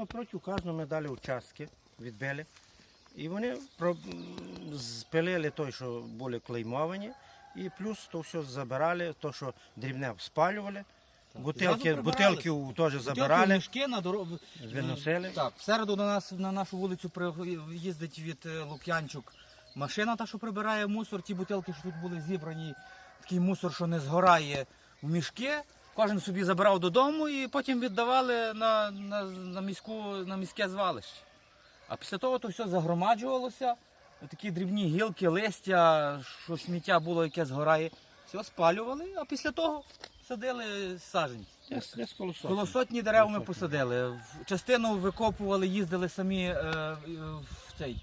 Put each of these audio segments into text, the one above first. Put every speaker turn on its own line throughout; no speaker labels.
напроти кожного ми дали участки, відбили. І вони спилили той, що були клеймовані, і плюс то все забирали, то, що дрібне спалювали. Бутилки, бутилки теж забирали,
мішки на дорогу.
виносили.
Так, всереду на нас на нашу вулицю їздить від е, Лук'янчук машина, та що прибирає мусор. Ті бутилки, що тут були зібрані, такий мусор, що не згорає в мішки. Кожен собі забирав додому і потім віддавали на, на, на, міську, на міське звалище. А після того то все загромаджувалося. Такі дрібні гілки, листя, що сміття було, яке згорає. Все спалювали, а після того садили
десь коло сотні.
Дерев ми посадили. Частину викопували, їздили самі е, е, в цей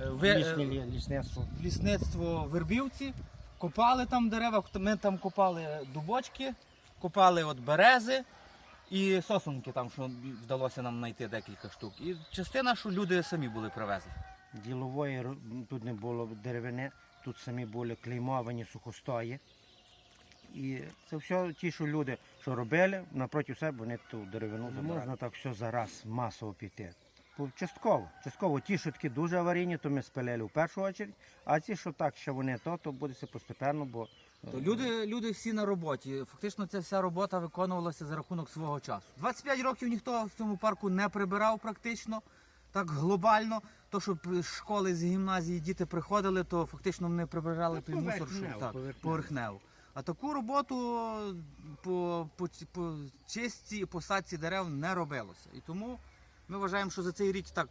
е, ви- е,
лісництво.
лісництво Вербівці, копали там дерева. Ми там копали дубочки, копали от берези і сосунки, там, що вдалося нам знайти декілька штук. І частина, що люди самі були привезли.
Ділової тут не було деревини, тут самі були клеймовані сухостої. І це все ті, що люди, що робили, напроти себе вони ту деревину не можна так все зараз масово піти. Частково. Частково ті, що такі дуже аварійні, то ми спилили в першу чергу, а ті, що так, що вони то, то буде все постепенно, бо
То люди, люди всі на роботі. Фактично, ця вся робота виконувалася за рахунок свого часу. 25 років ніхто в цьому парку не прибирав практично, так глобально. То, що з школи з гімназії діти приходили, то фактично вони прибирали той мусор, що так,
поверхнево.
А таку роботу по, по, по чистці і посадці дерев не робилося. І тому ми вважаємо, що за цей рік так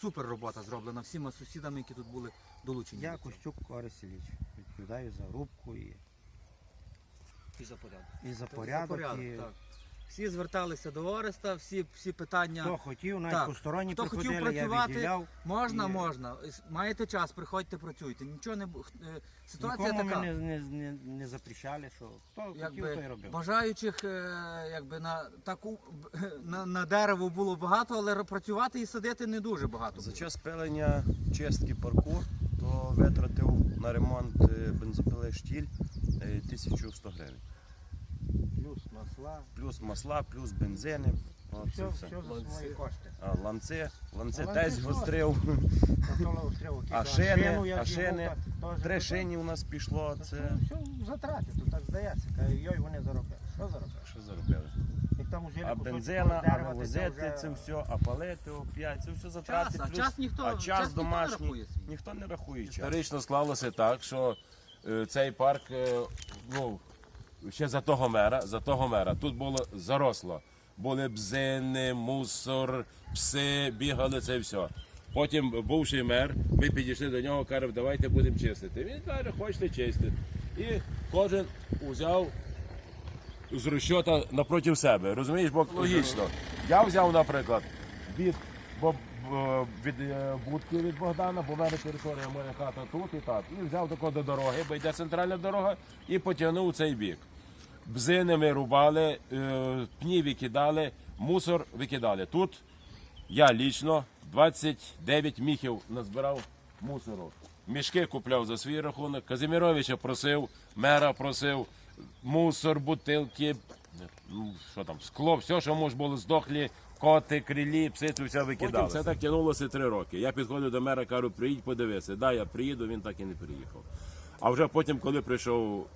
супер робота зроблена всіма сусідами, які тут були долучені.
я
до.
Костюк Оресіліч відповідаю за рубку і,
І за порядок.
і за
За
порядок. і...
так. Всі зверталися до Ореста, всі, всі питання.
Хто хотів, навіть
Так.
посторонні
Хто хотів
приходили, я
працювати,
відділяв.
Можна,
І-
можна. Маєте час, приходьте, працюйте. Нічого не бу- е, ситуація
Нікому
така.
ми не, не, не, не запрещали, що хто хотів, той
Якби
робив.
бажаючих е, якби на таку на, на дерево було багато, але р- працювати і садити не дуже багато.
За
було.
час пилення чистки парку, то витратив на ремонт е, бензопили штіль е, 1100 гривень.
Плюс масла.
Плюс масла, плюс бензини. О,
Все, все,
все.
за свої кошти.
А ланци, ланци
А ланци
теж гострив. А шини, а шини, Три шині у нас пішло. Це
Все, все затрати, то так здається. Йой, вони заробили. Що заробили?
що заробили?
Там узяли
А бензина, а возити це все, а палити оп'ять, це все затрати.
Час, а
плюс-
час ніхто,
а
час
час
ніхто не
домашній
рахує свій.
ніхто не рахує час.
Історично склалося так, що е, цей парк, е, ну, ще за того мера, за того мера, тут було заросло. Були бзини, мусор, пси, бігали, це все. Потім бувший мер, ми підійшли до нього, каже, давайте будемо чистити. Він каже, хочете чистити. І кожен узяв з розчота напроти себе. Розумієш, бо логічно. Я взяв, наприклад, від, бо, від е, будки від Богдана, бо мене територія моя хата тут і так. І взяв тако до дороги, бо йде центральна дорога, і потягнув цей бік. Бзини ми рубали, е, пні викидали, мусор викидали. Тут я лічно 29 міхів назбирав мусору. Мішки купляв за свій рахунок. Казиміровича просив, мера просив, мусор, бутилки, ну, що там, скло, все, що може було здохлі, коти, крилі, пси, це все викидали. Потім це так тягнулося три роки. Я підходив до мера, кажу, приїдь, подивися. Да, я приїду, він так і не приїхав. А вже потім, коли прийшов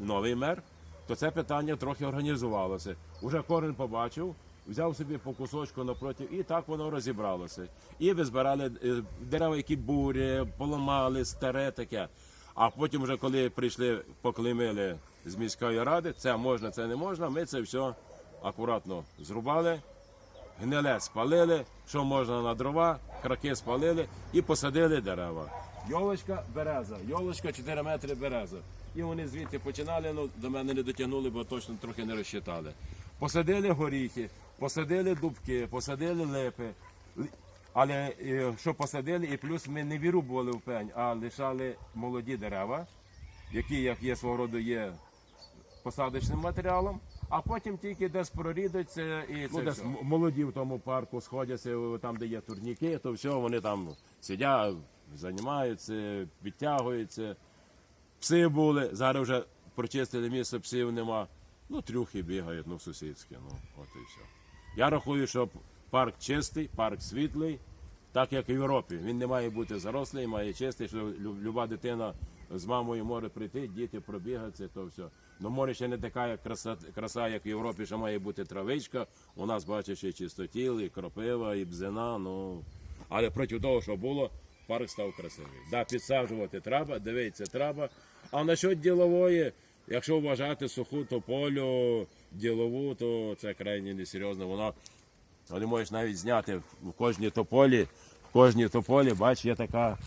новий мер, то це питання трохи організувалося. Уже кожен побачив, взяв собі по кусочку напроти, і так воно розібралося. І ви збирали е, дерева, які бурі, поламали, старе таке. А потім, вже коли прийшли, поклеймили з міської ради, це можна, це не можна, ми це все акуратно зрубали, гниле спалили, що можна на дрова, краки спалили і посадили дерева. Йолочка береза, йолочка 4 метри береза. І вони звідти починали, ну до мене не дотягнули, бо точно трохи не розчитали. Посадили горіхи, посадили дубки, посадили липи. Але е, що посадили, і плюс ми не вирубували в пень, а лишали молоді дерева, які, як є свого роду, є посадочним матеріалом, а потім тільки десь прорідаться і ну, десь м- молоді в тому парку сходяться, там, де є турніки, то все, вони там сидять, займаються, підтягуються. Пси були, зараз вже прочистили місце, псів нема. Ну, трюхи бігають, ну, сусідські, ну, от і все. Я рахую, що парк чистий, парк світлий, так як і в Європі. Він не має бути зарослий, має чистий, що лю- люба дитина з мамою може прийти, діти пробігатися, то все. Ну море ще не така краса, краса, як в Європі, що має бути травичка. У нас бачиш і чистотіл, і кропива, і бзина. Ну але проти того, що було, парк став красивий. Да, підсаджувати треба, дивитися треба. А насчет ділової, якщо вважати суху тополю, ділову, то це крайне несерйозно. Воно а не можеш навіть зняти в кожній тополі, в кожній тополі, бач, є така,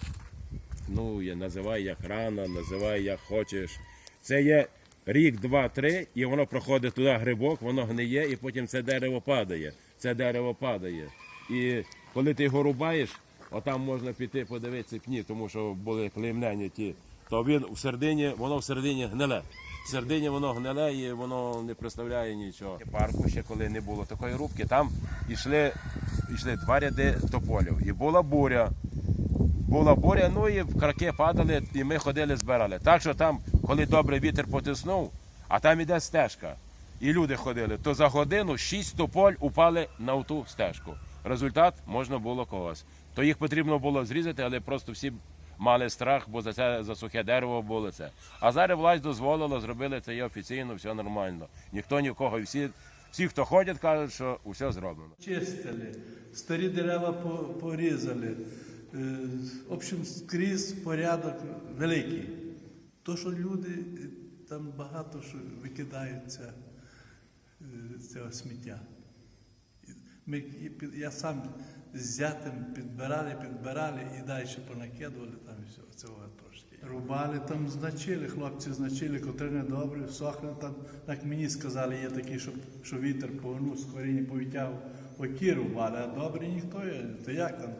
ну, я називай як рана, називай як хочеш. Це є рік, два, три, і воно проходить туди грибок, воно гниє, і потім це дерево падає. Це дерево падає. І коли ти його рубаєш, отам можна піти подивитися пні, тому що були клеймлені ті, то він в середині, воно в середині гниле. В середині воно гниле і воно не представляє нічого. Парку ще коли не було такої рубки, там йшли, йшли два ряди тополів. І була буря. Була буря, ну і краки падали, і ми ходили, збирали. Так що там, коли добре вітер потиснув, а там іде стежка, і люди ходили, то за годину шість тополь упали на ту стежку. Результат можна було когось. То їх потрібно було зрізати, але просто всі мали страх, бо за це за сухе дерево було це. А зараз власть дозволила, зробили це і офіційно, все нормально. Ніхто нікого, і всі, всі, хто ходять, кажуть, що все зроблено.
чистили, старі дерева по- порізали. Е, В общем, скрізь порядок великий. То, що люди е, там багато що викидаються е, цього сміття. Ми, я сам з зятем підбирали, підбирали і далі понакидували там все, цього трошки. Рубали там, значили, хлопці значили, котрі недобрі, сохне там, як мені сказали, є такі, що, що вітер погнув, з коріння повитяв, оті рубали, а добрі ніхто є. То як там?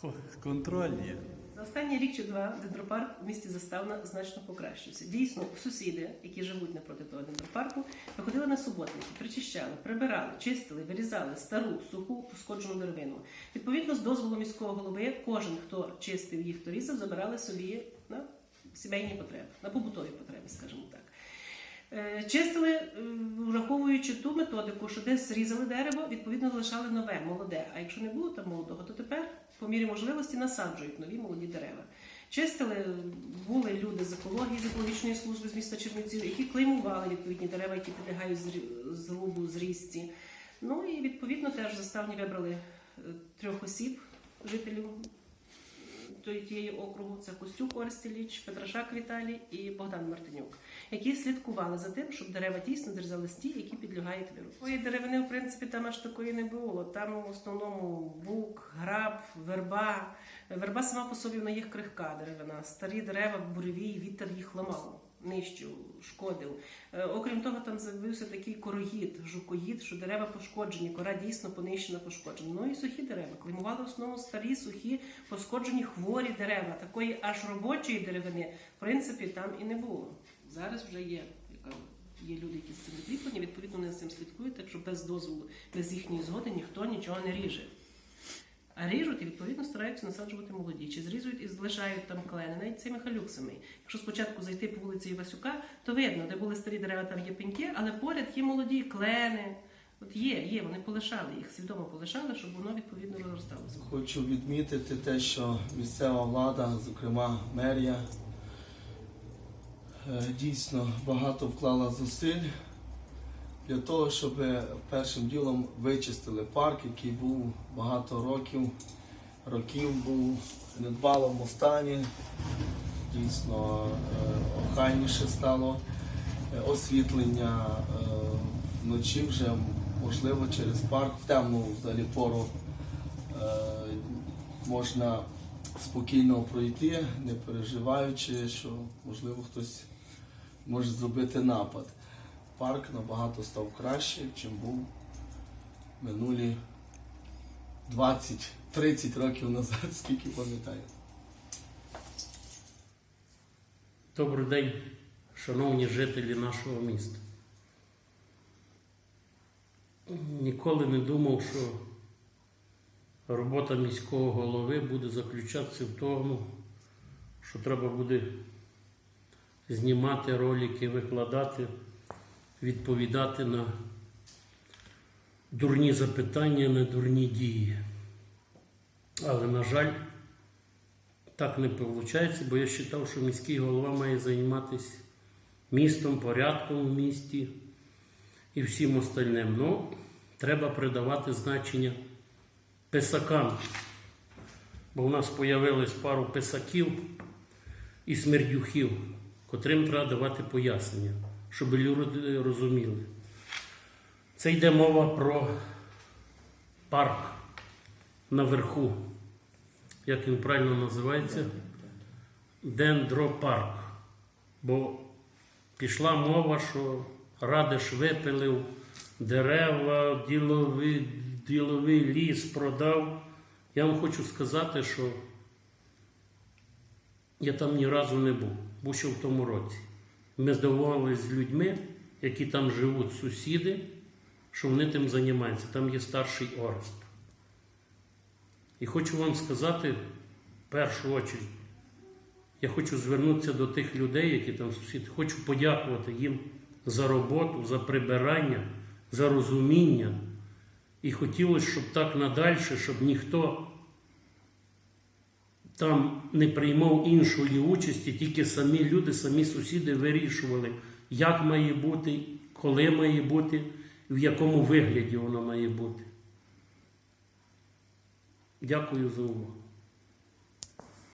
Хо- Контроль є.
За останній рік чи два дендропарк у місті Заставна значно покращився. Дійсно, сусіди, які живуть напроти того дендропарку, виходили на суботники, причищали, прибирали, чистили, вирізали стару, суху, пошкоджену деревину. Відповідно, з дозволу міського голови, кожен, хто чистив їх, хто різав, забирали собі на сімейні потреби, на побутові потреби, скажімо так. Е, Чистили, е, враховуючи ту методику, що десь зрізали дерево, відповідно залишали нове, молоде. А якщо не було там молодого, то тепер, по мірі можливості, насаджують нові молоді дерева. Чистили, були люди з екології, з екологічної служби з міста Чернівців, які клеймували відповідні дерева, які підлягають зрубу, зрізці. Ну і відповідно теж заставні вибрали е, трьох осіб, жителів тієї округу. Це Костюк Орстіліч, Петрашак Віталій і Богдан Мартинюк, які слідкували за тим, щоб дерева дійсно держали ті, які підлягають вірусу. Твої деревини, в принципі, там аж такої не було. Там в основному бук, граб, верба. Верба сама по собі вона їх крихка деревина. Старі дерева, буревій, вітер їх ламав. Нищив, шкодив. Е, окрім того, там з'явився такий корогід, жукоїд, що дерева пошкоджені, кора дійсно понищена, пошкоджена. Ну і сухі дерева. Клеймували в основному старі, сухі, пошкоджені хворі дерева. Такої аж робочої деревини, в принципі, там і не було. Зараз вже є. яка Є люди, які з цим відліплені, відповідно, вони з цим слідкують, так що без дозволу, без їхньої згоди ніхто нічого не ріже. А ріжуть і відповідно стараються насаджувати молоді. Чи зрізують і залишають там клени, навіть цими халюксами. Якщо спочатку зайти по вулиці Івасюка, то видно, де були старі дерева, там є пеньки, але поряд є молоді клени. От є, є, вони полишали їх, свідомо полишали, щоб воно відповідно розросталося.
Хочу відмітити те, що місцева влада, зокрема мерія, е, дійсно багато вклала зусиль для того, щоб першим ділом вичистили парк, який був багато років, років був в недбалому стані. Дійсно е, охайніше стало Е, освітлення е, вночі вже можливо через парк в темну взагалі пору е, можна спокійно пройти, не переживаючи, що можливо хтось може зробити напад. Парк набагато став краще, чим був минулі 20-30 років назад, скільки пам'ятаю.
Добрий день, шановні жителі нашого міста. Ніколи не думав, що робота міського голови буде заключатися в тому, що треба буде знімати ролики, викладати, відповідати на дурні запитання, не дурні дії. Але, на жаль, так не виходить, бо я вважав, що міський голова має займатися містом, порядком в місті і всім остальним. Ну, треба придавати значення писакам. Бо в нас з'явилось пару писаків і смердюхів, котрим треба давати пояснення, щоб люди розуміли. Це йде мова про парк наверху. Як він правильно називається? Дендропарк. Бо пішла мова, що Радиш випилив дерева, діловий, діловий ліс продав. Я вам хочу сказати, що я там ні разу не був, був ще в тому році. Ми здивувалися з людьми, які там живуть, сусіди, що вони тим займаються. Там є старший Орест. І хочу вам сказати, в першу очередь, я хочу звернутися до тих людей, які там сусіди. Хочу подякувати їм за роботу, за прибирання, за розуміння. І хотілося, щоб так надальше, щоб ніхто там не приймав іншої участі, тільки самі люди, самі сусіди вирішували, як має бути, коли має бути, в якому вигляді воно має бути. Дякую за увагу.